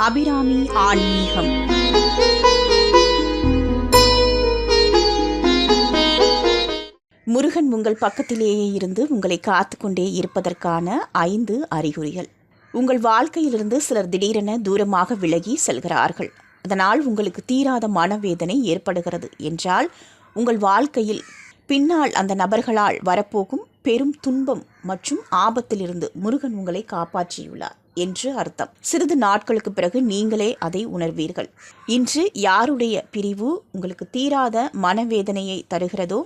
அபிராமி ஆன்மீகம். முருகன் உங்கள் பக்கத்திலேயே இருந்து உங்களை காத்து கொண்டே இருப்பதற்கான ஐந்து அறிகுறிகள். உங்கள் வாழ்க்கையிலிருந்து சிலர் திடீரென தூரமாக விலகி செல்கிறார்கள். அதனால் உங்களுக்கு தீராத மனவேதனை ஏற்படுகிறது. என்றால் உங்கள் வாழ்க்கையில் பின்னால் அந்த நபர்களால் வரப்போகும் பெரும் துன்பம் மற்றும் ஆபத்திலிருந்து முருகன் உங்களை காப்பாற்றியுள்ளார் என்று அர்த்தம். சிறிது நாட்களுக்கு பிறகு நீங்களே அதை உணர்வீர்கள். இன்று யாருடைய பிரிவு உங்களுக்கு தீராத மனவேதனையை தருகிறதோ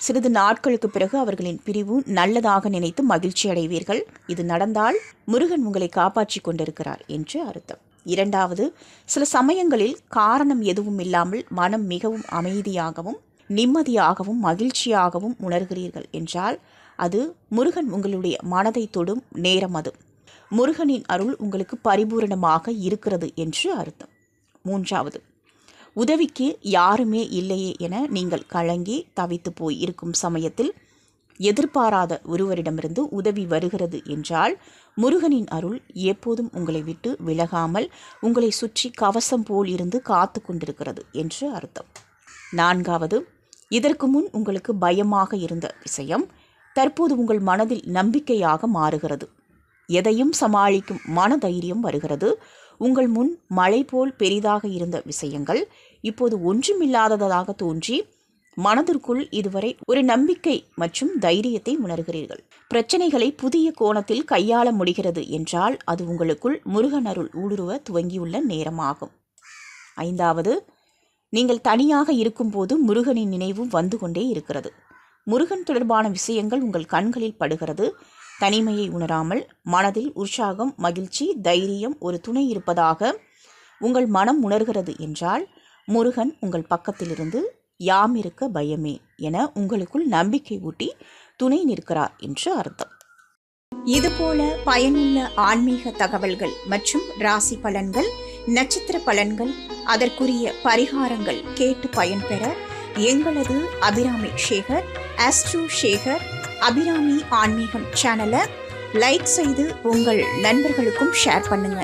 சிறிது நாட்களுக்கு பிறகு அவர்களின் பிரிவு நல்லதாக நினைத்து மகிழ்ச்சி அடைவீர்கள். இது நடந்தால் முருகன் உங்களை காப்பாற்றி கொண்டிருக்கிறார் என்று அர்த்தம். இரண்டாவது சில சமயங்களில் காரணம் எதுவும் இல்லாமல் மனம் மிகவும் அமைதியாகவும் நிம்மதியாகவும் மகிழ்ச்சியாகவும் உணர்கிறீர்கள் என்றால் அது முருகன் உங்களுடைய மனதை தொடும் நேரம் அது. முருகனின் அருள் உங்களுக்கு பரிபூரணமாக இருக்கிறது என்று அர்த்தம். மூன்றாவது உதவிக்கு யாருமே இல்லையே என நீங்கள் கலங்கி தவித்து போய் இருக்கும் சமயத்தில் எதிர்பாராத ஒருவரிடமிருந்து உதவி வருகிறது என்றால் முருகனின் அருள் எப்போதும் உங்களை விட்டு விலகாமல் உங்களை சுற்றி கவசம் போல் இருந்து காத்து கொண்டிருக்கிறது என்று அர்த்தம். நான்காவது இதற்கு முன் உங்களுக்கு பயமாக இருந்த விஷயம் தற்போது உங்கள் மனதில் நம்பிக்கையாக மாறுகிறது. எதையும் சமாளிக்கும் மனதைரியம் வருகிறது. உங்கள் முன் மலை போல் பெரிதாக இருந்த விஷயங்கள் இப்போது ஒன்றுமில்லாததாக தோன்றி மனதிற்குள் இதுவரை ஒரு நம்பிக்கை மற்றும் தைரியத்தை உணர்கிறீர்கள். பிரச்சனைகளை புதிய கோணத்தில் கையாள முடிகிறது என்றால் அது உங்களுக்குள் முருகன் அருள் ஊடுருவ துவங்கியுள்ள நேரமாகும். ஐந்தாவது நீங்கள் தனியாக இருக்கும்போது முருகனின் நினைவு வந்து கொண்டே இருக்கிறது. முருகன் தொடர்பான விஷயங்கள் உங்கள் கண்களில் படுகிறது. தனிமையை உணராமல் மனதில் உற்சாகம் மகிழ்ச்சி தைரியம் ஒரு துணை இருப்பதாக உங்கள் மனம் உணர்கிறது என்றால் முருகன் உங்கள் பக்கத்திலிருந்து யாம் இருக்க பயமே என உங்களுக்குள் நம்பிக்கை ஊட்டி துணை நிற்கிறார் என்று அர்த்தம். இதுபோல பயனுள்ள ஆன்மீக தகவல்கள் மற்றும் ராசி பலன்கள் நட்சத்திர பலன்கள் அதற்குரிய பரிகாரங்கள் கேட்டு பயன்பெற எங்களது அபிராமி சேகர் ஆஸ்ட்ரோ சேகர் அபிராமி ஆன்மீகம் சேனலை லைக் செய்து உங்கள் நண்பர்களுக்கும் ஷேர் பண்ணுங்க.